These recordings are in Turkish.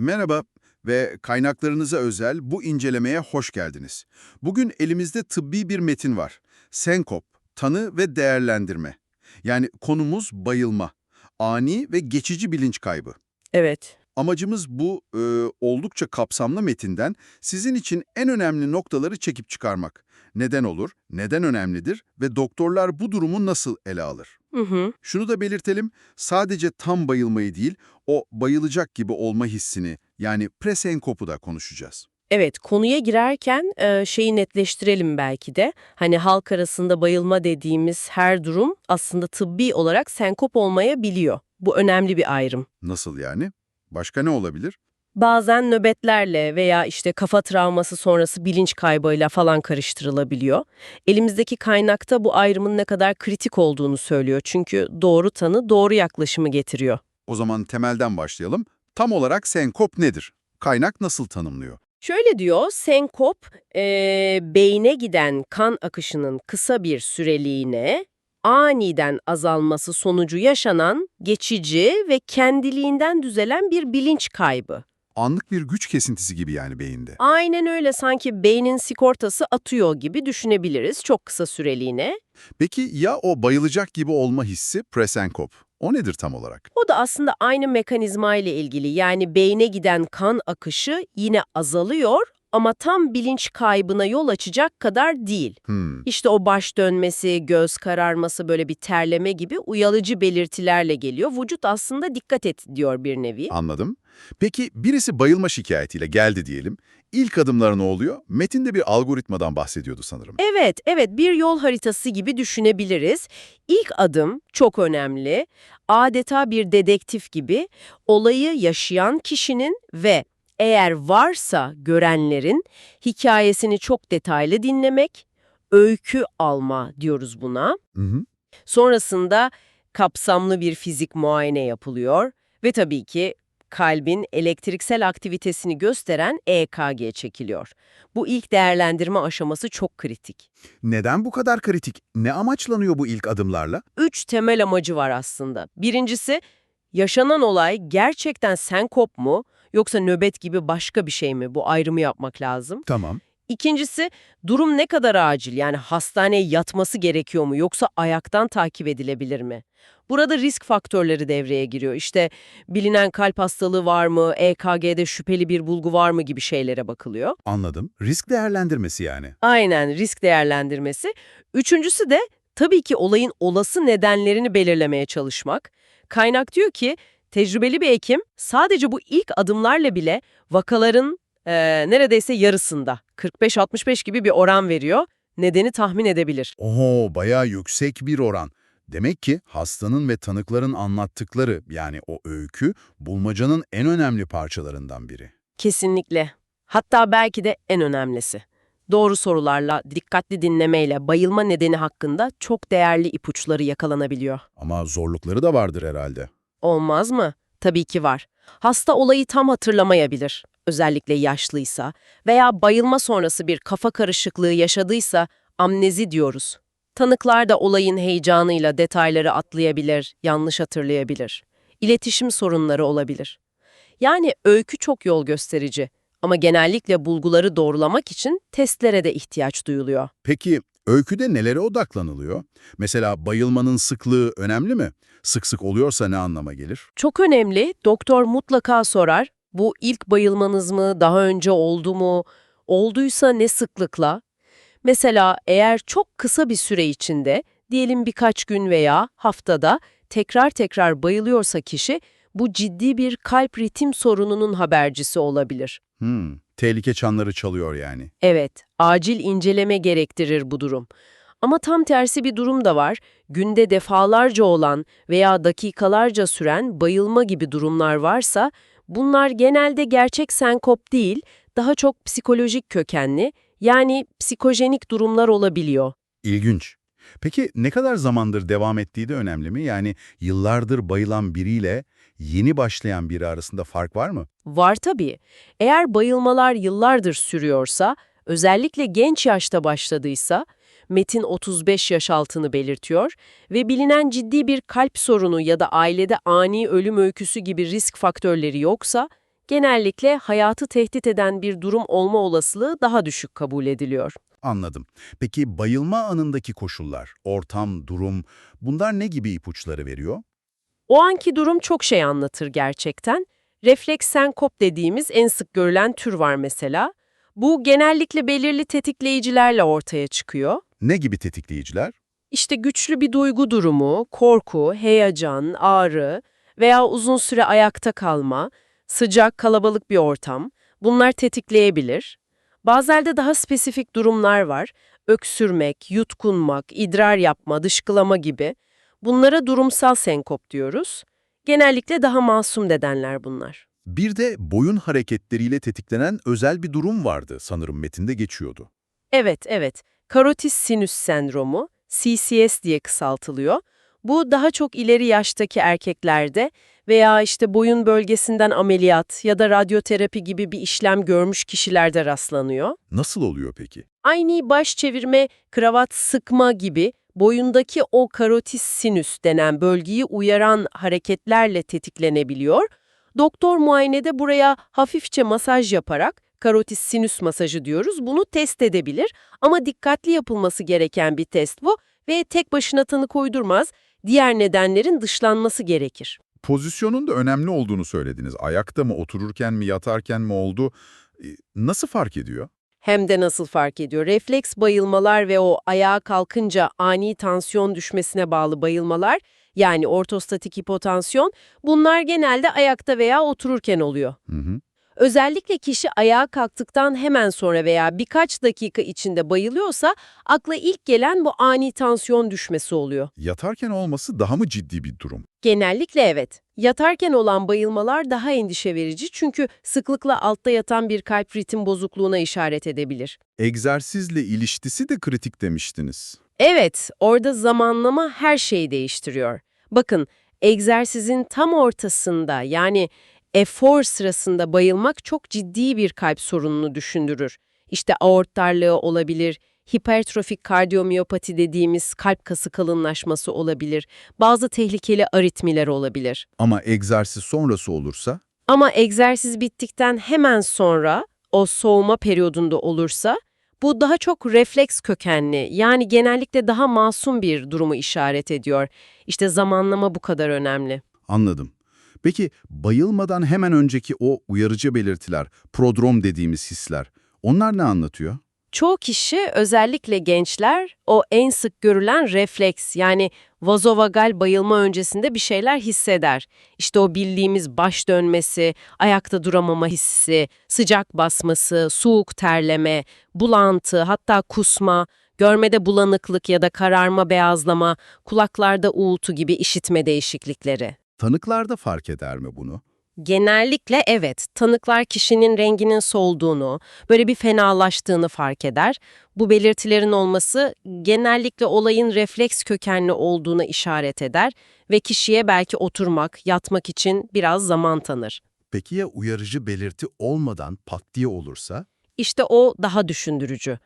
Merhaba ve kaynaklarınıza özel bu incelemeye hoş geldiniz. Bugün elimizde tıbbi bir metin var. Senkop, tanı ve değerlendirme. Yani konumuz bayılma, ani ve geçici bilinç kaybı. Evet. Amacımız bu e, oldukça kapsamlı metinden sizin için en önemli noktaları çekip çıkarmak. Neden olur, neden önemlidir ve doktorlar bu durumu nasıl ele alır? Hı hı. Şunu da belirtelim, sadece tam bayılmayı değil, o bayılacak gibi olma hissini yani presenkopu da konuşacağız. Evet, konuya girerken e, şeyi netleştirelim belki de. Hani halk arasında bayılma dediğimiz her durum aslında tıbbi olarak senkop olmayabiliyor. Bu önemli bir ayrım. Nasıl yani? Başka ne olabilir? Bazen nöbetlerle veya işte kafa travması sonrası bilinç kaybıyla falan karıştırılabiliyor. Elimizdeki kaynakta bu ayrımın ne kadar kritik olduğunu söylüyor. Çünkü doğru tanı doğru yaklaşımı getiriyor. O zaman temelden başlayalım. Tam olarak senkop nedir? Kaynak nasıl tanımlıyor? Şöyle diyor, senkop, eee, beyne giden kan akışının kısa bir süreliğine aniden azalması sonucu yaşanan geçici ve kendiliğinden düzelen bir bilinç kaybı. Anlık bir güç kesintisi gibi yani beyinde. Aynen öyle sanki beynin sigortası atıyor gibi düşünebiliriz çok kısa süreliğine. Peki ya o bayılacak gibi olma hissi presenkop? O nedir tam olarak? O da aslında aynı mekanizma ile ilgili yani beyne giden kan akışı yine azalıyor ama tam bilinç kaybına yol açacak kadar değil. Hmm, İşte o baş dönmesi, göz kararması, böyle bir terleme gibi uyalıcı belirtilerle geliyor. Vücut aslında dikkat et diyor bir nevi. anladım. Peki birisi bayılma şikayetiyle geldi diyelim. İlk adımları ne oluyor? Metinde bir algoritmadan bahsediyordu sanırım. Evet, evet bir yol haritası gibi düşünebiliriz. İlk adım çok önemli. Adeta bir dedektif gibi olayı yaşayan kişinin ve eğer varsa görenlerin hikayesini çok detaylı dinlemek, öykü alma diyoruz buna. Hı hı. Sonrasında kapsamlı bir fizik muayene yapılıyor ve tabii ki kalbin elektriksel aktivitesini gösteren EKG çekiliyor. Bu ilk değerlendirme aşaması çok kritik. Neden bu kadar kritik? Ne amaçlanıyor bu ilk adımlarla? Üç temel amacı var aslında. Birincisi, yaşanan olay gerçekten senkop mu yoksa nöbet gibi başka bir şey mi? Bu ayrımı yapmak lazım. Tamam. İkincisi, durum ne kadar acil yani hastaneye yatması gerekiyor mu yoksa ayaktan takip edilebilir mi? Burada risk faktörleri devreye giriyor. İşte bilinen kalp hastalığı var mı, EKG'de şüpheli bir bulgu var mı gibi şeylere bakılıyor. Anladım. Risk değerlendirmesi yani. Aynen risk değerlendirmesi. Üçüncüsü de tabii ki olayın olası nedenlerini belirlemeye çalışmak. Kaynak diyor ki tecrübeli bir hekim sadece bu ilk adımlarla bile vakaların eee, neredeyse yarısında 45-65 gibi bir oran veriyor. Nedeni tahmin edebilir. Oho, bayağı yüksek bir oran. Demek ki hastanın ve tanıkların anlattıkları yani o öykü bulmacanın en önemli parçalarından biri. Kesinlikle. Hatta belki de en önemlisi. Doğru sorularla, dikkatli dinlemeyle bayılma nedeni hakkında çok değerli ipuçları yakalanabiliyor. Ama zorlukları da vardır herhalde. Olmaz mı? Tabii ki var. Hasta olayı tam hatırlamayabilir, özellikle yaşlıysa veya bayılma sonrası bir kafa karışıklığı yaşadıysa amnezi diyoruz. Tanıklar da olayın heyecanıyla detayları atlayabilir, yanlış hatırlayabilir. İletişim sorunları olabilir. Yani öykü çok yol gösterici ama genellikle bulguları doğrulamak için testlere de ihtiyaç duyuluyor. Peki öyküde nelere odaklanılıyor? Mesela bayılmanın sıklığı önemli mi? Sık sık oluyorsa ne anlama gelir? Çok önemli, doktor mutlaka sorar. Bu ilk bayılmanız mı, daha önce oldu mu, olduysa ne sıklıkla? Mesela eğer çok kısa bir süre içinde, diyelim birkaç gün veya haftada tekrar tekrar bayılıyorsa kişi, bu ciddi bir kalp ritim sorununun habercisi olabilir. Hmm, tehlike çanları çalıyor yani. Evet, acil inceleme gerektirir bu durum. Ama tam tersi bir durum da var. Günde defalarca olan veya dakikalarca süren bayılma gibi durumlar varsa, bunlar genelde gerçek senkop değil, daha çok psikolojik kökenli, yani psikojenik durumlar olabiliyor. İlginç. Peki ne kadar zamandır devam ettiği de önemli mi? Yani yıllardır bayılan biriyle yeni başlayan biri arasında fark var mı? Var tabii. Eğer bayılmalar yıllardır sürüyorsa, özellikle genç yaşta başladıysa, Metin 35 yaş altını belirtiyor ve bilinen ciddi bir kalp sorunu ya da ailede ani ölüm öyküsü gibi risk faktörleri yoksa, genellikle hayatı tehdit eden bir durum olma olasılığı daha düşük kabul ediliyor. Anladım. Peki bayılma anındaki koşullar, ortam, durum, bunlar ne gibi ipuçları veriyor? O anki durum çok şey anlatır gerçekten. Refleks senkop dediğimiz en sık görülen tür var mesela. Bu genellikle belirli tetikleyicilerle ortaya çıkıyor. Ne gibi tetikleyiciler? İşte güçlü bir duygu durumu, korku, heyecan, ağrı veya uzun süre ayakta kalma, sıcak, kalabalık bir ortam bunlar tetikleyebilir. Bazen de daha spesifik durumlar var. Öksürmek, yutkunmak, idrar yapma, dışkılama gibi. Bunlara durumsal senkop diyoruz. Genellikle daha masum nedenler bunlar. Bir de boyun hareketleriyle tetiklenen özel bir durum vardı sanırım metinde geçiyordu. Evet, evet. Karotis sinüs sendromu, CCS diye kısaltılıyor. Bu daha çok ileri yaştaki erkeklerde veya işte boyun bölgesinden ameliyat ya da radyoterapi gibi bir işlem görmüş kişilerde rastlanıyor. Nasıl oluyor peki? Aynı baş çevirme, kravat sıkma gibi boyundaki o karotis sinüs denen bölgeyi uyaran hareketlerle tetiklenebiliyor. Doktor muayenede buraya hafifçe masaj yaparak, karotis sinüs masajı diyoruz, bunu test edebilir. Ama dikkatli yapılması gereken bir test bu ve tek başına tanı koydurmaz, diğer nedenlerin dışlanması gerekir. Pozisyonun da önemli olduğunu söylediniz. Ayakta mı, otururken mi, yatarken mi oldu? Ee, Nasıl fark ediyor? Hem de nasıl fark ediyor? Refleks bayılmalar ve o ayağa kalkınca ani tansiyon düşmesine bağlı bayılmalar, yani ortostatik hipotansiyon, bunlar genelde ayakta veya otururken oluyor. Hı hı. Özellikle kişi ayağa kalktıktan hemen sonra veya birkaç dakika içinde bayılıyorsa, akla ilk gelen bu ani tansiyon düşmesi oluyor. Yatarken olması daha mı ciddi bir durum? Genellikle evet. Yatarken olan bayılmalar daha endişe verici çünkü sıklıkla altta yatan bir kalp ritim bozukluğuna işaret edebilir. Egzersizle ilişkisi de kritik demiştiniz. Evet, orada zamanlama her şeyi değiştiriyor. Bakın, egzersizin tam ortasında yani efor sırasında bayılmak çok ciddi bir kalp sorununu düşündürür. İşte aort darlığı olabilir, hipertrofik kardiyomiyopati dediğimiz kalp kası kalınlaşması olabilir, bazı tehlikeli aritmiler olabilir. Ama egzersiz sonrası olursa Ama egzersiz bittikten hemen sonra, o soğuma periyodunda olursa, bu daha çok refleks kökenli, yani genellikle daha masum bir durumu işaret ediyor. İşte zamanlama bu kadar önemli. anladım. Peki bayılmadan hemen önceki o uyarıcı belirtiler, prodrom dediğimiz hisler, onlar ne anlatıyor? Çoğu kişi, özellikle gençler, o en sık görülen refleks, yani vazovagal bayılma öncesinde bir şeyler hisseder. İşte o bildiğimiz baş dönmesi, ayakta duramama hissi, sıcak basması, soğuk terleme, bulantı, hatta kusma, görmede bulanıklık ya da kararma beyazlama, kulaklarda uğultu gibi işitme değişiklikleri. Tanıklarda fark eder mi bunu? Genellikle evet, tanıklar kişinin renginin solduğunu, böyle bir fenalaştığını fark eder. Bu belirtilerin olması genellikle olayın refleks kökenli olduğuna işaret eder ve kişiye belki oturmak, yatmak için biraz zaman tanır. Peki ya uyarıcı belirti olmadan pat diye olursa? İşte o daha düşündürücü.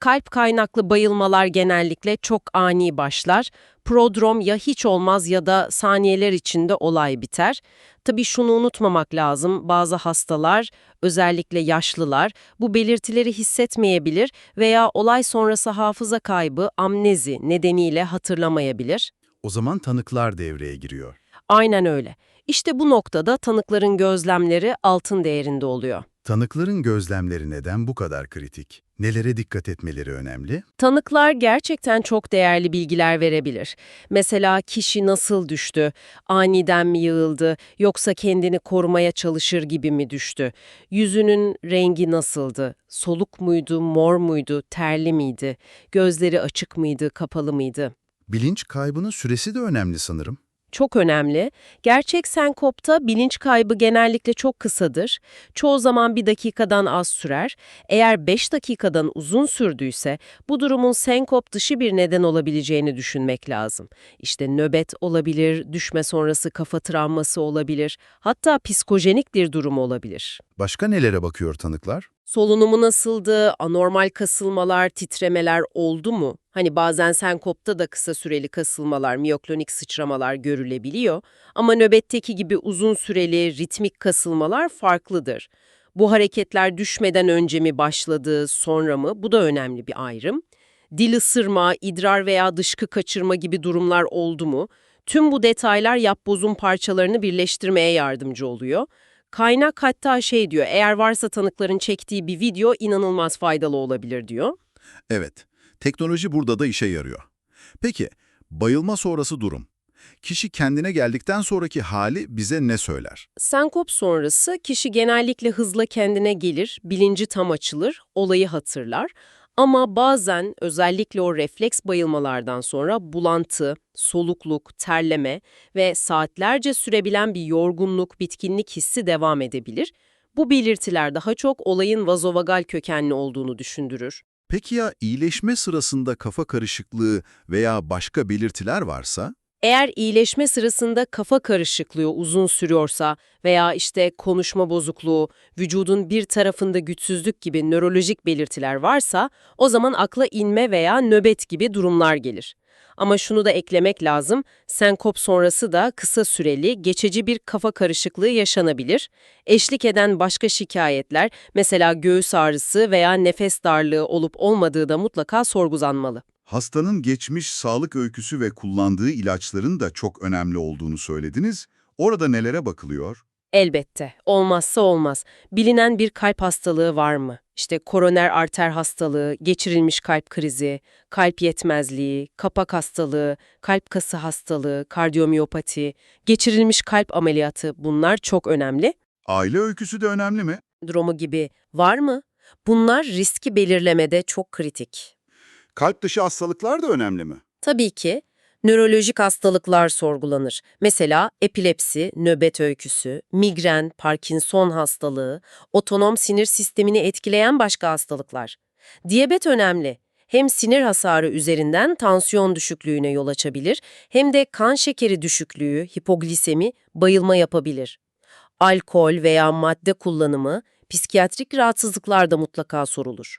Kalp kaynaklı bayılmalar genellikle çok ani başlar. Prodrom ya hiç olmaz ya da saniyeler içinde olay biter. Tabii şunu unutmamak lazım, bazı hastalar, özellikle yaşlılar, bu belirtileri hissetmeyebilir veya olay sonrası hafıza kaybı, amnezi nedeniyle hatırlamayabilir. O zaman tanıklar devreye giriyor. Aynen öyle. İşte bu noktada tanıkların gözlemleri altın değerinde oluyor. Tanıkların gözlemleri neden bu kadar kritik? Nelere dikkat etmeleri önemli? Tanıklar gerçekten çok değerli bilgiler verebilir. Mesela kişi nasıl düştü, aniden mi yığıldı yoksa kendini korumaya çalışır gibi mi düştü? Yüzünün rengi nasıldı? Soluk muydu, mor muydu, terli miydi? Gözleri açık mıydı, kapalı mıydı? Bilinç kaybının süresi de önemli sanırım. Çok önemli. Gerçek senkopta bilinç kaybı genellikle çok kısadır. Çoğu zaman bir dakikadan az sürer. Eğer 5 dakikadan uzun sürdüyse bu durumun senkop dışı bir neden olabileceğini düşünmek lazım. İşte nöbet olabilir, düşme sonrası kafa travması olabilir, hatta psikojenik bir durum olabilir. Başka nelere bakıyor tanıklar? Solunumu nasıldı, anormal kasılmalar, titremeler oldu mu? Hani bazen senkopta da kısa süreli kasılmalar, miyoklonik sıçramalar görülebiliyor ama nöbetteki gibi uzun süreli ritmik kasılmalar farklıdır. Bu hareketler düşmeden önce mi başladı, sonra mı? Bu da önemli bir ayrım. Dil ısırma, idrar veya dışkı kaçırma gibi durumlar oldu mu? Tüm bu detaylar yapbozun parçalarını birleştirmeye yardımcı oluyor. Kaynak hatta şey diyor, eğer varsa tanıkların çektiği bir video inanılmaz faydalı olabilir diyor. Evet, teknoloji burada da işe yarıyor. Peki, bayılma sonrası durum. Kişi kendine geldikten sonraki hali bize ne söyler? Senkop sonrası kişi genellikle hızla kendine gelir, bilinci tam açılır, olayı hatırlar. Ama bazen özellikle o refleks bayılmalardan sonra bulantı, solukluk, terleme ve saatlerce sürebilen bir yorgunluk, bitkinlik hissi devam edebilir. Bu belirtiler daha çok olayın vazovagal kökenli olduğunu düşündürür. Peki ya iyileşme sırasında kafa karışıklığı veya başka belirtiler varsa? Eğer iyileşme sırasında kafa karışıklığı uzun sürüyorsa veya işte konuşma bozukluğu, vücudun bir tarafında güçsüzlük gibi nörolojik belirtiler varsa o zaman akla inme veya nöbet gibi durumlar gelir. Ama şunu da eklemek lazım, senkop sonrası da kısa süreli, geçici bir kafa karışıklığı yaşanabilir. Eşlik eden başka şikayetler, mesela göğüs ağrısı veya nefes darlığı olup olmadığı da mutlaka sorgulanmalı. Hastanın geçmiş sağlık öyküsü ve kullandığı ilaçların da çok önemli olduğunu söylediniz. Orada nelere bakılıyor? Elbette. Olmazsa olmaz. Bilinen bir kalp hastalığı var mı? İşte koroner arter hastalığı, geçirilmiş kalp krizi, kalp yetmezliği, kapak hastalığı, kalp kası hastalığı, kardiyomiyopati, geçirilmiş kalp ameliyatı bunlar çok önemli. Aile öyküsü de önemli mi? Dromu gibi var mı? Bunlar riski belirlemede çok kritik. Kalp dışı hastalıklar da önemli mi? Tabii ki nörolojik hastalıklar sorgulanır. Mesela epilepsi, nöbet öyküsü, migren, Parkinson hastalığı, otonom sinir sistemini etkileyen başka hastalıklar. Diyabet önemli. Hem sinir hasarı üzerinden tansiyon düşüklüğüne yol açabilir, hem de kan şekeri düşüklüğü, hipoglisemi, bayılma yapabilir. Alkol veya madde kullanımı, psikiyatrik rahatsızlıklar da mutlaka sorulur.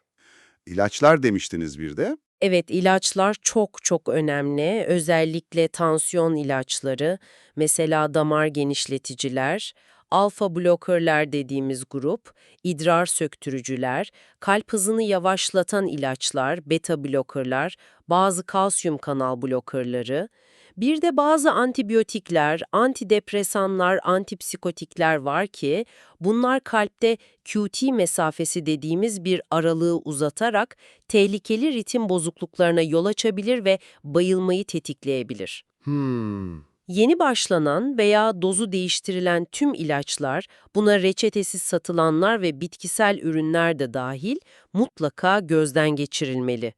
İlaçlar demiştiniz bir de. Evet, ilaçlar çok çok önemli. Özellikle tansiyon ilaçları, mesela damar genişleticiler, alfa blokörler dediğimiz grup, idrar söktürücüler, kalp hızını yavaşlatan ilaçlar, beta blokörler, bazı kalsiyum kanal blokörleri, bir de bazı antibiyotikler, antidepresanlar, antipsikotikler var ki bunlar kalpte QT mesafesi dediğimiz bir aralığı uzatarak tehlikeli ritim bozukluklarına yol açabilir ve bayılmayı tetikleyebilir. Yeni başlanan veya dozu değiştirilen tüm ilaçlar, buna reçetesiz satılanlar ve bitkisel ürünler de dahil mutlaka gözden geçirilmeli.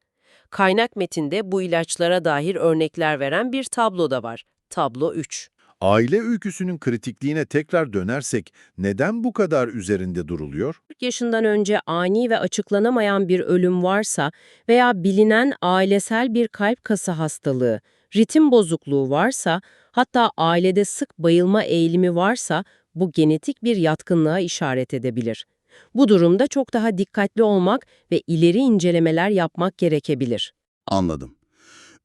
Kaynak metinde bu ilaçlara dair örnekler veren bir tablo da var. Tablo 3. Aile öyküsünün kritikliğine tekrar dönersek neden bu kadar üzerinde duruluyor? 40 yaşından önce ani ve açıklanamayan bir ölüm varsa veya bilinen ailesel bir kalp kası hastalığı, ritim bozukluğu varsa, hatta ailede sık bayılma eğilimi varsa bu genetik bir yatkınlığa işaret edebilir. Bu durumda çok daha dikkatli olmak ve ileri incelemeler yapmak gerekebilir. Anladım.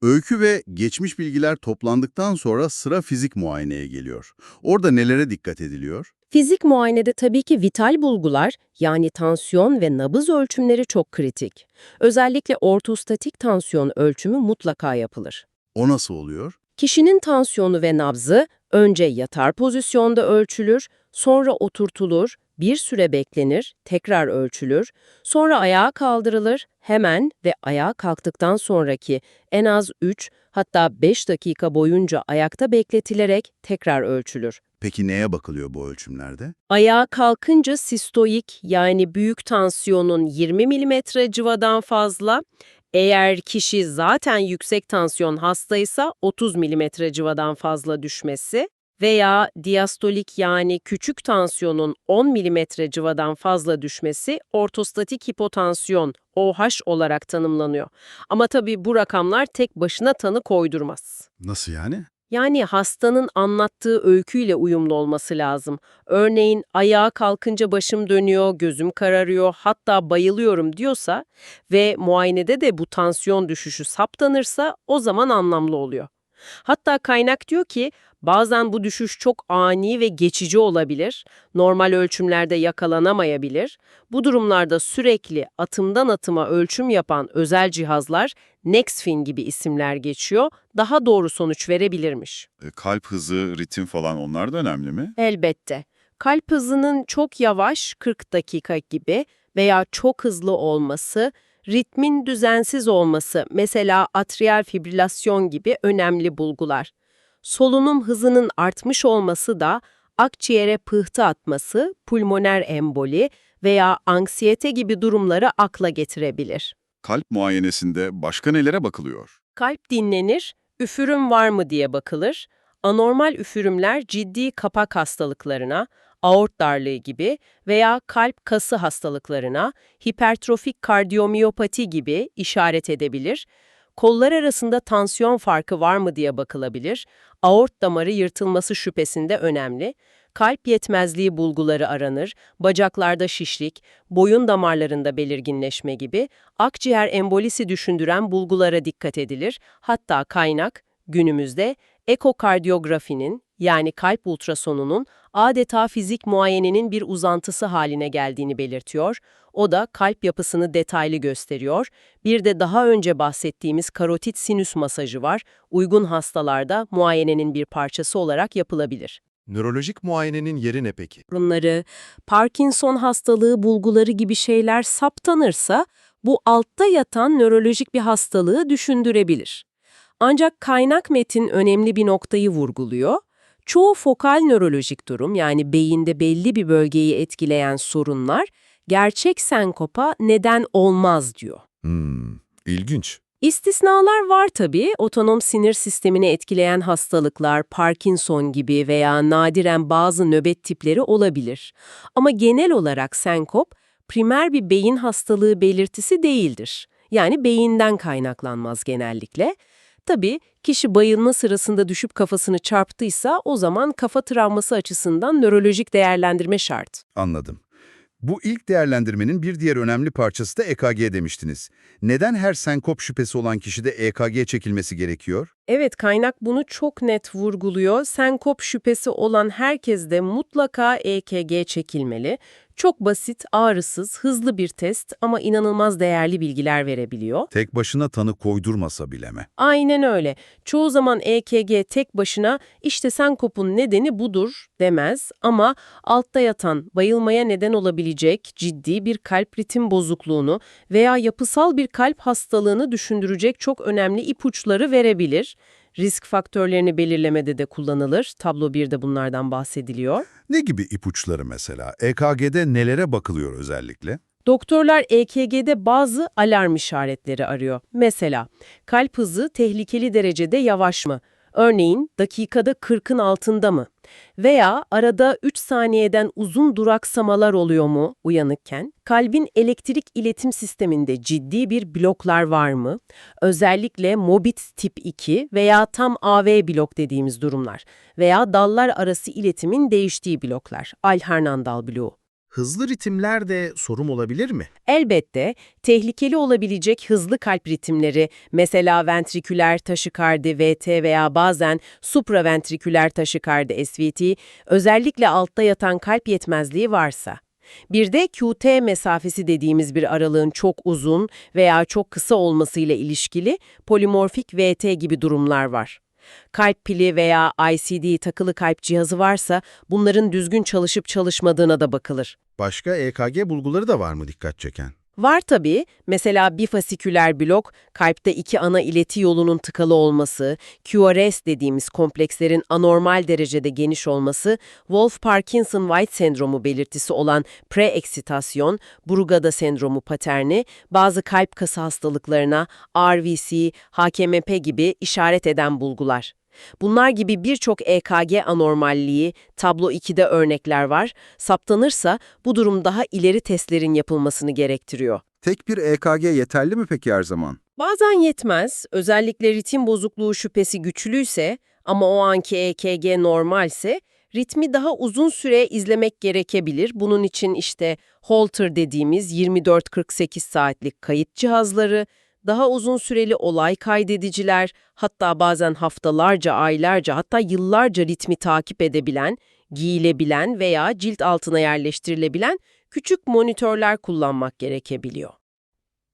Öykü ve geçmiş bilgiler toplandıktan sonra sıra fizik muayeneye geliyor. Orada nelere dikkat ediliyor? Fizik muayenede tabii ki vital bulgular yani tansiyon ve nabız ölçümleri çok kritik. Özellikle ortostatik tansiyon ölçümü mutlaka yapılır. O nasıl oluyor? Kişinin tansiyonu ve nabzı önce yatar pozisyonda ölçülür, sonra oturtulur, bir süre beklenir, tekrar ölçülür, sonra ayağa kaldırılır, hemen ve ayağa kalktıktan sonraki en az 3 hatta 5 dakika boyunca ayakta bekletilerek tekrar ölçülür. Peki neye bakılıyor bu ölçümlerde? Ayağa kalkınca sistoik yani büyük tansiyonun 20 mm civadan fazla, eğer kişi zaten yüksek tansiyon hastaysa 30 mm civadan fazla düşmesi veya diastolik yani küçük tansiyonun 10 mm civadan fazla düşmesi ortostatik hipotansiyon OH olarak tanımlanıyor. Ama tabii bu rakamlar tek başına tanı koydurmaz. Nasıl yani? Yani hastanın anlattığı öyküyle uyumlu olması lazım. Örneğin ayağa kalkınca başım dönüyor, gözüm kararıyor, hatta bayılıyorum diyorsa ve muayenede de bu tansiyon düşüşü saptanırsa o zaman anlamlı oluyor. Hatta kaynak diyor ki bazen bu düşüş çok ani ve geçici olabilir, normal ölçümlerde yakalanamayabilir. Bu durumlarda sürekli atımdan atıma ölçüm yapan özel cihazlar Nexfin gibi isimler geçiyor, daha doğru sonuç verebilirmiş. E, kalp hızı, ritim falan onlar da önemli mi? Elbette. Kalp hızının çok yavaş 40 dakika gibi veya çok hızlı olması, ritmin düzensiz olması, mesela atrial fibrilasyon gibi önemli bulgular. Solunum hızının artmış olması da akciğere pıhtı atması, pulmoner emboli veya anksiyete gibi durumları akla getirebilir. Kalp muayenesinde başka nelere bakılıyor? Kalp dinlenir, üfürüm var mı diye bakılır. Anormal üfürümler ciddi kapak hastalıklarına, aort darlığı gibi veya kalp kası hastalıklarına, hipertrofik kardiyomiyopati gibi işaret edebilir. Kollar arasında tansiyon farkı var mı diye bakılabilir. Aort damarı yırtılması şüphesinde önemli. Kalp yetmezliği bulguları aranır, bacaklarda şişlik, boyun damarlarında belirginleşme gibi akciğer embolisi düşündüren bulgulara dikkat edilir. Hatta kaynak günümüzde ekokardiyografinin yani kalp ultrasonunun adeta fizik muayenenin bir uzantısı haline geldiğini belirtiyor. O da kalp yapısını detaylı gösteriyor. Bir de daha önce bahsettiğimiz karotit sinüs masajı var. Uygun hastalarda muayenenin bir parçası olarak yapılabilir. Nörolojik muayenenin yeri ne peki? sorunları, Parkinson hastalığı bulguları gibi şeyler saptanırsa bu altta yatan nörolojik bir hastalığı düşündürebilir. Ancak kaynak metin önemli bir noktayı vurguluyor. Çoğu fokal nörolojik durum yani beyinde belli bir bölgeyi etkileyen sorunlar gerçek senkopa neden olmaz diyor. Hmm, ilginç. İstisnalar var tabii. Otonom sinir sistemini etkileyen hastalıklar, Parkinson gibi veya nadiren bazı nöbet tipleri olabilir. Ama genel olarak senkop, primer bir beyin hastalığı belirtisi değildir. Yani beyinden kaynaklanmaz genellikle. Tabii kişi bayılma sırasında düşüp kafasını çarptıysa o zaman kafa travması açısından nörolojik değerlendirme şart. Anladım. Bu ilk değerlendirmenin bir diğer önemli parçası da EKG demiştiniz. Neden her senkop şüphesi olan kişide EKG çekilmesi gerekiyor? Evet, kaynak bunu çok net vurguluyor. Senkop şüphesi olan herkeste mutlaka EKG çekilmeli. Çok basit, ağrısız, hızlı bir test ama inanılmaz değerli bilgiler verebiliyor. Tek başına tanı koydurmasa bile mi? Aynen öyle. Çoğu zaman EKG tek başına işte senkopun nedeni budur demez ama altta yatan, bayılmaya neden olabilecek ciddi bir kalp ritim bozukluğunu veya yapısal bir kalp hastalığını düşündürecek çok önemli ipuçları verebilir. Risk faktörlerini belirlemede de kullanılır. Tablo 1'de bunlardan bahsediliyor. Ne gibi ipuçları mesela? EKG'de nelere bakılıyor özellikle? Doktorlar EKG'de bazı alarm işaretleri arıyor. Mesela kalp hızı tehlikeli derecede yavaş mı? Örneğin dakikada 40'ın altında mı? Veya arada 3 saniyeden uzun duraksamalar oluyor mu uyanıkken? Kalbin elektrik iletim sisteminde ciddi bir bloklar var mı? Özellikle MOBIT tip 2 veya tam AV blok dediğimiz durumlar veya dallar arası iletimin değiştiği bloklar, Alhernandal bloğu. Hızlı ritimler de sorun olabilir mi? Elbette tehlikeli olabilecek hızlı kalp ritimleri, mesela ventriküler taşikardi VT veya bazen supraventriküler taşikardi SVT, özellikle altta yatan kalp yetmezliği varsa. Bir de QT mesafesi dediğimiz bir aralığın çok uzun veya çok kısa olmasıyla ilişkili polimorfik VT gibi durumlar var. Kalp pili veya ICD takılı kalp cihazı varsa bunların düzgün çalışıp çalışmadığına da bakılır. Başka EKG bulguları da var mı dikkat çeken? Var tabii. Mesela bifasiküler blok, kalpte iki ana ileti yolunun tıkalı olması, QRS dediğimiz komplekslerin anormal derecede geniş olması, Wolff-Parkinson-White sendromu belirtisi olan preeksitasyon, Brugada sendromu paterni, bazı kalp kası hastalıklarına, RVC, HKMP gibi işaret eden bulgular. Bunlar gibi birçok EKG anormalliği, tablo 2'de örnekler var. Saptanırsa bu durum daha ileri testlerin yapılmasını gerektiriyor. Tek bir EKG yeterli mi peki her zaman? Bazen yetmez, özellikle ritim bozukluğu şüphesi güçlüyse Ama o anki EKG normalse ritmi daha uzun süre izlemek gerekebilir. Bunun için işte Holter dediğimiz 24-48 saatlik kayıt cihazları, daha uzun süreli olay kaydediciler, hatta bazen haftalarca, aylarca, hatta yıllarca ritmi takip edebilen, giyilebilen veya cilt altına yerleştirilebilen küçük monitörler kullanmak gerekebiliyor.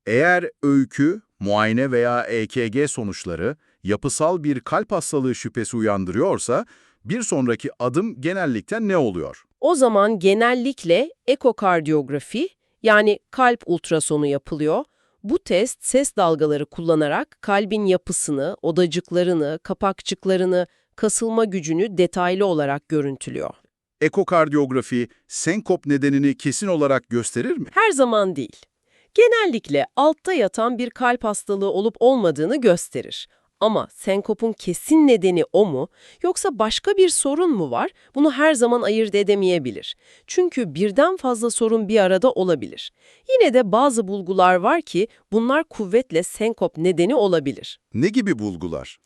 Eğer öykü, muayene veya EKG sonuçları yapısal bir kalp hastalığı şüphesi uyandırıyorsa, bir sonraki adım genellikle ne oluyor? O zaman genellikle ekokardiyografi yani kalp ultrasonu yapılıyor. Bu test ses dalgaları kullanarak kalbin yapısını, odacıklarını, kapakçıklarını, kasılma gücünü detaylı olarak görüntülüyor. Ekokardiyografi, senkop nedenini kesin olarak gösterir mi? Her zaman değil. Genellikle altta yatan bir kalp hastalığı olup olmadığını gösterir. Ama senkopun kesin nedeni o mu yoksa başka bir sorun mu var bunu her zaman ayırt edemeyebilir. Çünkü birden fazla sorun bir arada olabilir. Yine de bazı bulgular var ki bunlar kuvvetle senkop nedeni olabilir. Ne gibi bulgular?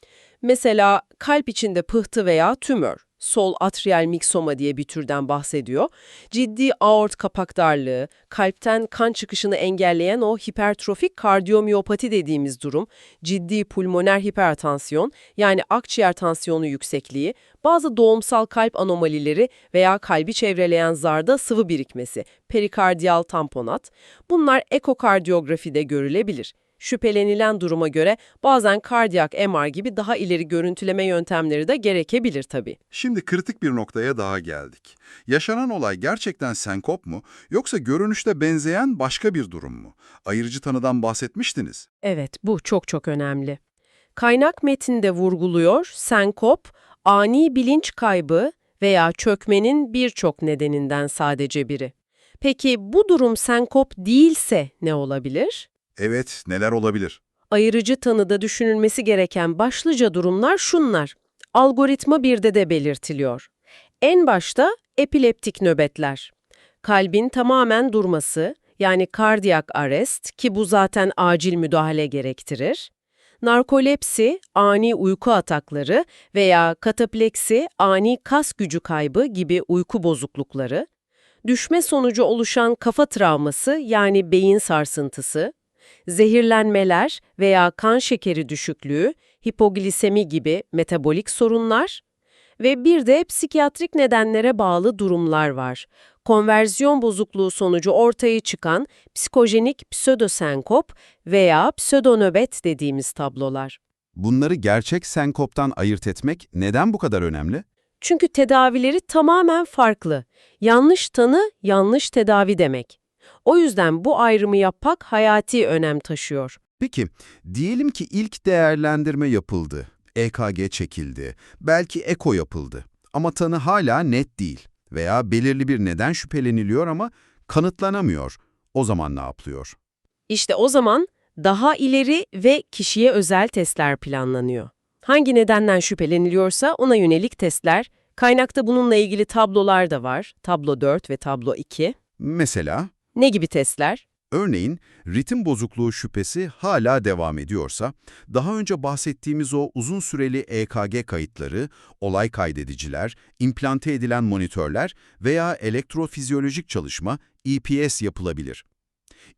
Mesela kalp içinde pıhtı veya tümör, sol atrial miksoma diye bir türden bahsediyor. Ciddi aort kapak darlığı, kalpten kan çıkışını engelleyen o hipertrofik kardiyomiyopati dediğimiz durum, ciddi pulmoner hipertansiyon yani akciğer tansiyonu yüksekliği, bazı doğumsal kalp anomalileri veya kalbi çevreleyen zarda sıvı birikmesi, perikardiyal tamponat, bunlar ekokardiyografide görülebilir. Şüphelenilen duruma göre bazen kardiyak MR gibi daha ileri görüntüleme yöntemleri de gerekebilir tabii. Şimdi kritik bir noktaya daha geldik. Yaşanan olay gerçekten senkop mu yoksa görünüşte benzeyen başka bir durum mu? Ayırıcı tanıdan bahsetmiştiniz. Evet, bu çok çok önemli. Kaynak metinde vurguluyor, senkop, ani bilinç kaybı veya çökmenin birçok nedeninden sadece biri. Peki bu durum senkop değilse ne olabilir? Evet, neler olabilir? Ayırıcı tanıda düşünülmesi gereken başlıca durumlar şunlar. Algoritma 1'de de belirtiliyor. En başta epileptik nöbetler. Kalbin tamamen durması, yani kardiyak arrest ki bu zaten acil müdahale gerektirir. Narkolepsi, ani uyku atakları veya katapleksi, ani kas gücü kaybı gibi uyku bozuklukları. Düşme sonucu oluşan kafa travması yani beyin sarsıntısı, zehirlenmeler veya kan şekeri düşüklüğü, hipoglisemi gibi metabolik sorunlar ve bir de psikiyatrik nedenlere bağlı durumlar var. Konversiyon bozukluğu sonucu ortaya çıkan psikojenik pseudosenkop veya pseudonöbet dediğimiz tablolar. Bunları gerçek senkoptan ayırt etmek neden bu kadar önemli? Çünkü tedavileri tamamen farklı. Yanlış tanı, yanlış tedavi demek. O yüzden bu ayrımı yapmak hayati önem taşıyor. Peki, diyelim ki ilk değerlendirme yapıldı, EKG çekildi, belki eko yapıldı ama tanı hala net değil veya belirli bir neden şüpheleniliyor ama kanıtlanamıyor. O zaman ne yapılıyor? İşte o zaman daha ileri ve kişiye özel testler planlanıyor. Hangi nedenden şüpheleniliyorsa ona yönelik testler, kaynakta bununla ilgili tablolar da var, tablo 4 ve tablo 2. Mesela, Ne gibi testler? örneğin ritim bozukluğu şüphesi hala devam ediyorsa, daha önce bahsettiğimiz o uzun süreli EKG kayıtları, olay kaydediciler, implante edilen monitörler veya elektrofizyolojik çalışma EPS yapılabilir.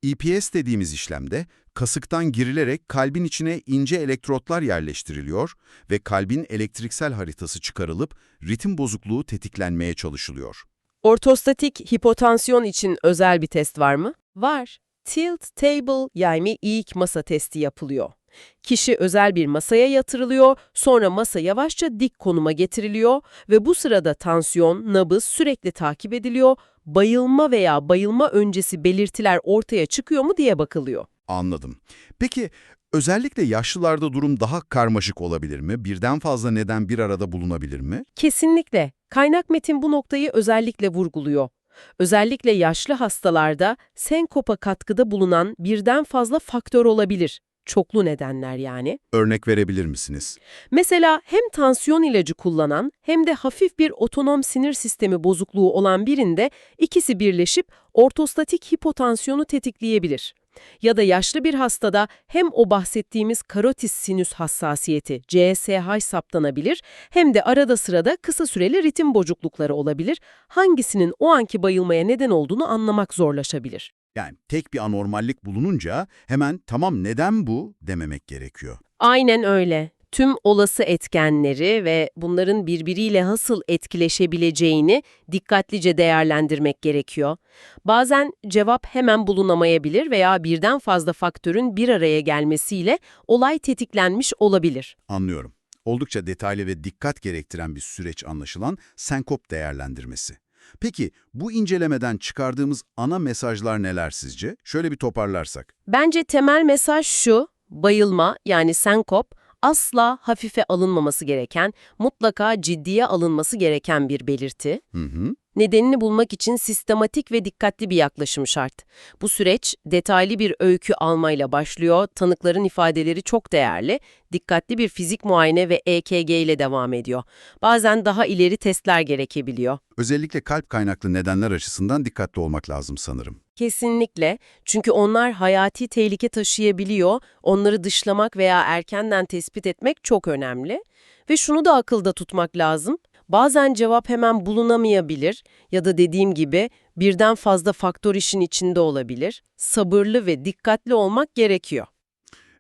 EPS dediğimiz işlemde kasıktan girilerek kalbin içine ince elektrotlar yerleştiriliyor ve kalbin elektriksel haritası çıkarılıp ritim bozukluğu tetiklenmeye çalışılıyor. Ortostatik hipotansiyon için özel bir test var mı? Var. Tilt table yani eğik masa testi yapılıyor. Kişi özel bir masaya yatırılıyor, sonra masa yavaşça dik konuma getiriliyor ve bu sırada tansiyon, nabız sürekli takip ediliyor, bayılma veya bayılma öncesi belirtiler ortaya çıkıyor mu diye bakılıyor. Anladım. Peki özellikle yaşlılarda durum daha karmaşık olabilir mi? Birden fazla neden bir arada bulunabilir mi? Kesinlikle. Kaynak metin bu noktayı özellikle vurguluyor. Özellikle yaşlı hastalarda senkopa katkıda bulunan birden fazla faktör olabilir. Çoklu nedenler yani. Örnek verebilir misiniz? Mesela hem tansiyon ilacı kullanan hem de hafif bir otonom sinir sistemi bozukluğu olan birinde ikisi birleşip ortostatik hipotansiyonu tetikleyebilir. Ya da yaşlı bir hastada hem o bahsettiğimiz karotis sinüs hassasiyeti, CSH saptanabilir, hem de arada sırada kısa süreli ritim bozuklukları olabilir. Hangisinin o anki bayılmaya neden olduğunu anlamak zorlaşabilir. Yani tek bir anormallik bulununca hemen tamam neden bu dememek gerekiyor. Aynen öyle. Tüm olası etkenleri ve bunların birbiriyle nasıl etkileşebileceğini dikkatlice değerlendirmek gerekiyor. Bazen cevap hemen bulunamayabilir veya birden fazla faktörün bir araya gelmesiyle olay tetiklenmiş olabilir. Anlıyorum. Oldukça detaylı ve dikkat gerektiren bir süreç anlaşılan senkop değerlendirmesi. Peki bu incelemeden çıkardığımız ana mesajlar neler sizce? Şöyle bir toparlarsak. Bence temel mesaj şu, bayılma yani senkop asla hafife alınmaması gereken, mutlaka ciddiye alınması gereken bir belirti. Hı hı. Nedenini bulmak için sistematik ve dikkatli bir yaklaşım şart. Bu süreç detaylı bir öykü almayla başlıyor, tanıkların ifadeleri çok değerli, dikkatli bir fizik muayene ve EKG ile devam ediyor. Bazen daha ileri testler gerekebiliyor. Özellikle kalp kaynaklı nedenler açısından dikkatli olmak lazım sanırım. Kesinlikle. Çünkü onlar hayati tehlike taşıyabiliyor. Onları dışlamak veya erkenden tespit etmek çok önemli. Ve şunu da akılda tutmak lazım. Bazen cevap hemen bulunamayabilir ya da dediğim gibi birden fazla faktör işin içinde olabilir. Sabırlı ve dikkatli olmak gerekiyor.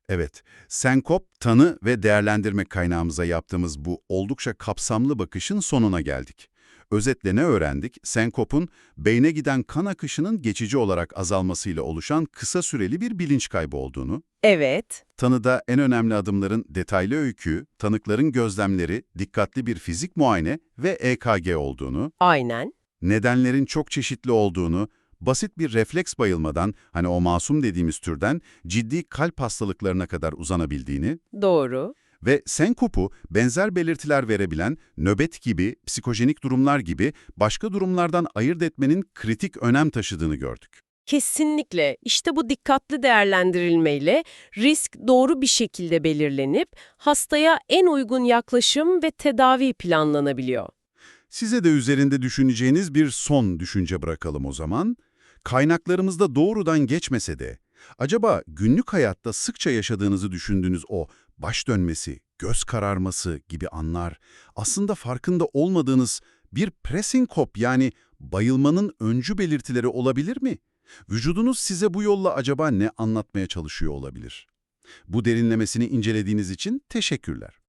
Evet, senkop, tanı ve değerlendirme kaynağımıza yaptığımız bu oldukça kapsamlı bakışın sonuna geldik. Özetle ne öğrendik? Senkopun beyne giden kan akışının geçici olarak azalmasıyla oluşan kısa süreli bir bilinç kaybı olduğunu, Evet, tanıda en önemli adımların detaylı öykü, tanıkların gözlemleri, dikkatli bir fizik muayene ve EKG olduğunu, aynen. nedenlerin çok çeşitli olduğunu, basit bir refleks bayılmadan, hani o masum dediğimiz türden ciddi kalp hastalıklarına kadar uzanabildiğini Doğru. Ve senkopu benzer belirtiler verebilen nöbet gibi, psikojenik durumlar gibi başka durumlardan ayırt etmenin kritik önem taşıdığını gördük. Kesinlikle. İşte bu dikkatli değerlendirilmeyle risk doğru bir şekilde belirlenip hastaya en uygun yaklaşım ve tedavi planlanabiliyor. Size de üzerinde düşüneceğiniz bir son düşünce bırakalım o zaman. Kaynaklarımızda doğrudan geçmese de, acaba günlük hayatta sıkça yaşadığınızı düşündüğünüz o baş dönmesi, göz kararması gibi anlar, aslında farkında olmadığınız bir presinkop yani bayılmanın öncü belirtileri olabilir mi? Vücudunuz size bu yolla acaba ne anlatmaya çalışıyor olabilir? Bu derinlemesini incelediğiniz için teşekkürler.